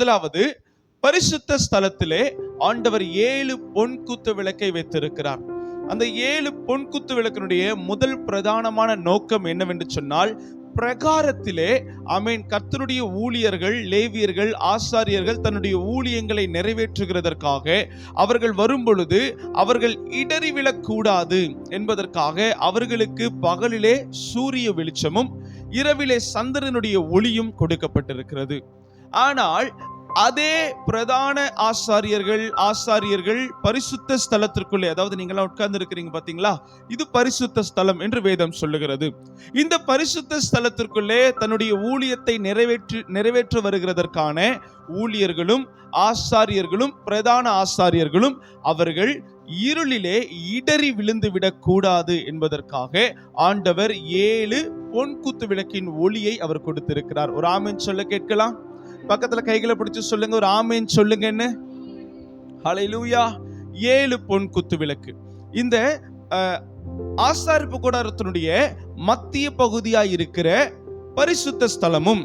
முதலாவது பரிசுத்த ஸ்தலத்திலே ஆண்டவர் ஏழு பொன் குத்து விளக்கை வைத்திருக்கிறார். அந்த ஏழு பொன் குத்து விளக்கினுடைய முதல் பிரதானமான நோக்கம் என்னவென்று சொன்னால் பிரகாரத்திலே அமீன் கர்த்தருடைய ஊழியர்கள் லேவியர்கள் ஆசாரியர்கள் தன்னுடைய ஊழியங்களை நிறைவேற்றுகிறதற்காக அவர்கள் வரும் பொழுது அவர்கள் இடறிவிடக்கூடாது என்பதற்காக அவர்களுக்கு பகலிலே சூரிய வெளிச்சமும் இரவிலே சந்திரனுடைய ஒளியும் கொடுக்கப்பட்டிருக்கிறது. ஆனால் அதே பிரதான ஆசாரியர்கள் ஆசாரியர்கள் பரிசுத்த ஸ்தலத்திற்குள்ளே அதாவது நீங்களாம் உட்கார்ந்து இருக்கிறீங்க பாத்தீங்களா இது பரிசுத்த ஸ்தலம் என்று வேதம் சொல்லுகிறது. இந்த பரிசுத்த ஸ்தலத்திற்குள்ளே தன்னுடைய ஊழியத்தை நிறைவேற்றி நிறைவேற்ற வருகிறதற்கான ஊழியர்களும் ஆசாரியர்களும் பிரதான ஆசாரியர்களும் அவர்கள் இருளிலே இடறி விழுந்து விடக்கூடாது என்பதற்காக ஆண்டவர் ஏழு பொன்குத்து விளக்கின் ஒளியை அவர் கொடுத்திருக்கிறார். ஒரு ஆமென் சொல்ல கேட்கலாம். பக்கத்துல கைகளை பிடிச்சு சொல்லுங்க ஒரு ஆமைன்னு சொல்லுங்கன்னு. ஹalleluya ஏழு பொன் குத்து விளக்கு. இந்த ஆசாரிப்பு கூடாரத்தினுடைய மத்திய பகுதியா இருக்கிற பரிசுத்த ஸ்தலமும்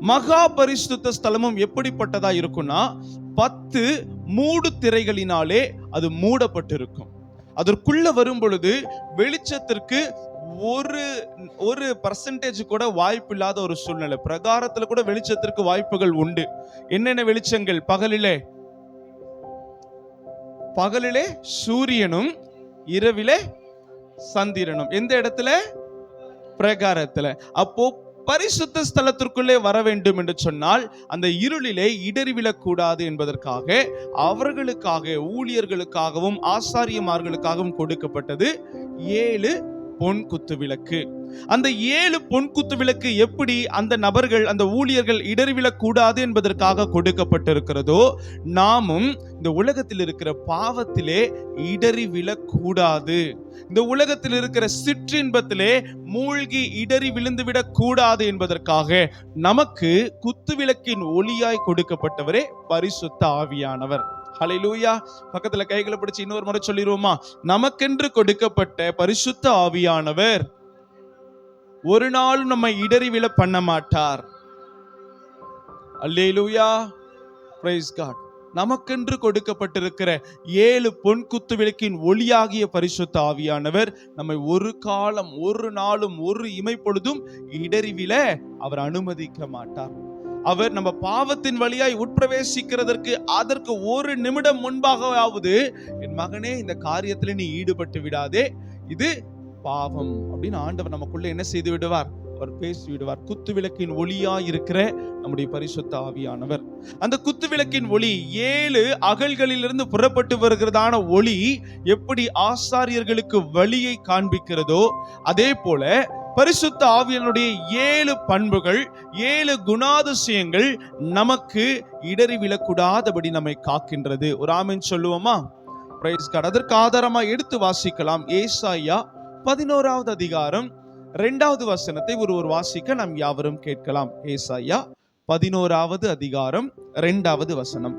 மகா பரிசுத்த ஸ்தலமும் எப்படிப்பட்டதா இருக்கும்னா பத்து மூடு திரைகளினாலே அது மூடப்பட்டிருக்கும். அதற்குள்ள வரும் பொழுது வெளிச்சத்திற்கு ஒரு ஒரு பர்சன்டேஜ் கூட வாய்ப்பு இல்லாத ஒரு சூழ்நிலை. பிரகாரத்தில் கூட வெளிச்சத்திற்கு வாய்ப்புகள் உண்டு. என்னென்ன வெளிச்சங்கள்? பகலிலே. பகலிலே சூரியனும் இரவிலே சந்திரனும். எந்த இடத்துல? பிரகாரத்துல. அப்போ பரிசுத்த ஸ்தலத்திற்குள்ளே வர வேண்டும் என்று சொன்னால் அந்த இருளிலே இடறிவிடக்கூடாது என்பதற்காக அவர்களுக்காக ஊழியர்களுக்காகவும் ஆசாரியமார்களுக்காகவும் கொடுக்கப்பட்டது ஏழு பொன் குத்து விளக்கு. அந்த ஏழு பொன் குத்து விளக்கு எப்படி அந்த நபர்கள் அந்த ஊழியர்கள் இடறிவிழக் கூடாது என்பதற்காக கொடுக்கப்பட்டிருக்கிறதோ நாமும் இந்த உலகத்தில் இருக்கிற பாவத்திலே இடறி விழக்கூடாது இந்த உலகத்தில் இருக்கிற சிற்றின்பத்திலே மூழ்கி இடறி விழுந்துவிடக் கூடாது என்பதற்காக நமக்கு குத்து விளக்கின் ஒளியாய் கொடுக்கப்பட்டவரே பரிசுத்த ஆவியானவர். ஹalleluya பக்கத்துல கைகளை பிடிச்சு இன்னொரு முறை சொல்லிடுவோமா? நமக்கென்று கொடுக்கப்பட்ட பரிசுத்த ஆவியானவர் ஒரு நாளும் நம்ம இடறி விழ பண்ண மாட்டார். அல்லேலூயா பிரைஸ் காட் நமக்கென்று கொடுக்கப்பட்டிருக்கிற ஏழு பொன் குத்து விளக்கின் ஒளியாகிய பரிசுத்த ஆவியானவர் நம்மை ஒரு காலம் ஒரு நாளும் ஒரு இமை பொழுதும் இடறிவில அவர் அனுமதிக்க மாட்டார். அவர் நம்ம பாவத்தின் வழியாய் உட்பிரவேசிக்கிறதற்கு அதற்கு ஒரு நிமிடம் முன்பாகவாவது என் மகனே இந்த காரியத்தில் நீ ஈடுபட்டு விடாதே. இது பாவம். அப்படின்னு ஆண்டவர் நமக்குள்ள என்ன செய்து விடுவார்? அவர் பேசி விடுவார். குத்து விளக்கின் ஒளியா இருக்கிற நம்முடைய பரிசுத்த ஆவியானவர். அந்த குத்து விளக்கின் ஒளி ஏழு அகல்களிலிருந்து புறப்பட்டு வருகிறதான ஒளி எப்படி ஆசாரியர்களுக்கு வழியை காண்பிக்கிறதோ அதே போல பரிசுத்த ஆவியனுடைய ஏழு பண்புகள் ஏழு குணாதிசயங்கள் நமக்கு இடறி விழக்கூடாதபடி நம்மை காக்கின்றது. ஒரு ஆமின் சொல்லுவோமா? பிரைஸ் கார்டு அதற்கு ஆதாரமா எடுத்து வாசிக்கலாம். ஏசாயா பதினோராவது அதிகாரம் இரண்டாவது வசனத்தை ஒருவர் வாசிக்க நாம் யாவரும் கேட்கலாம். ஏசாயா பதினோராவது அதிகாரம் இரண்டாவது வசனம்.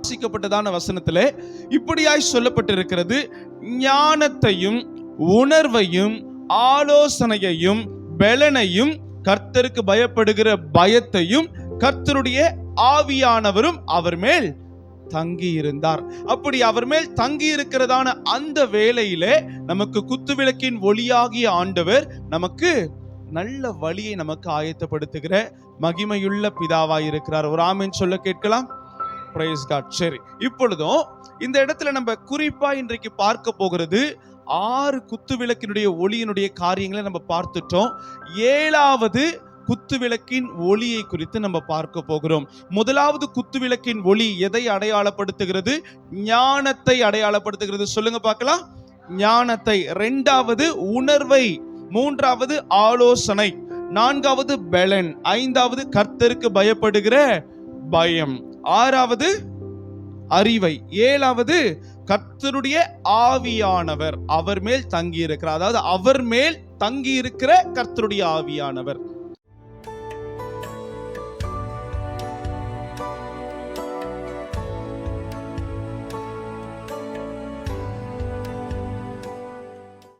வாசிக்கப்பட்டதான வசனத்தில் இப்படியாய் சொல்லப்பட்டிருக்கிறது. ஞானத்தையும் உணர்வையும் ஆலோசனையையும் பெலனையும் கர்த்தருக்கு பயப்படுகிற பயத்தையும் கர்த்தருடைய ஆவியானவரும் அவர் மேல் தங்கி இருந்தார் அப்படி அவர் மேல் தங்கி இருக்கிறதான அந்த வேலையிலே நமக்கு குத்துவிளக்கின் ஒளியாகிய ஆண்டவர் நமக்கு நல்ல வழியை நமக்கு ஆயத்தப்படுத்துகிற மகிமையுள்ள பிதாவாய் இருக்கிறார் ஒரு ஆமின் சொல்ல கேட்கலாம்? பிரைஸ் காட் சரி இப்பொழுதும் இந்த இடத்துல நம்ம குறிப்பா இன்றைக்கு பார்க்க போகிறது ஆறு குத்து விளக்கினுடைய ஒளியினுடைய காரியங்களை நம்ம பார்த்துட்டோம். ஏழாவது குத்து விளக்கின் ஒளியை குறித்து நம்ம பார்க்க போகிறோம். முதலாவது குத்து விளக்கின் ஒளி எதை அடையாளப்படுத்துகிறது? ஞானத்தை அடையாளப்படுத்துகிறது. சொல்லுங்க பார்க்கலாம். ஞானத்தை. ரெண்டாவது உணர்வை. மூன்றாவது ஆலோசனை. நான்காவது பெலன். ஐந்தாவது கர்த்தருக்கு பயப்படுகிற பயம். ஆறாவது அறிவை. ஏழாவது கர்த்தருடைய ஆவியானவர் அவர் மேல் தங்கி இருக்கிறார் அதாவது அவர் மேல் தங்கி இருக்கிற கர்த்தருடைய ஆவியானவர்.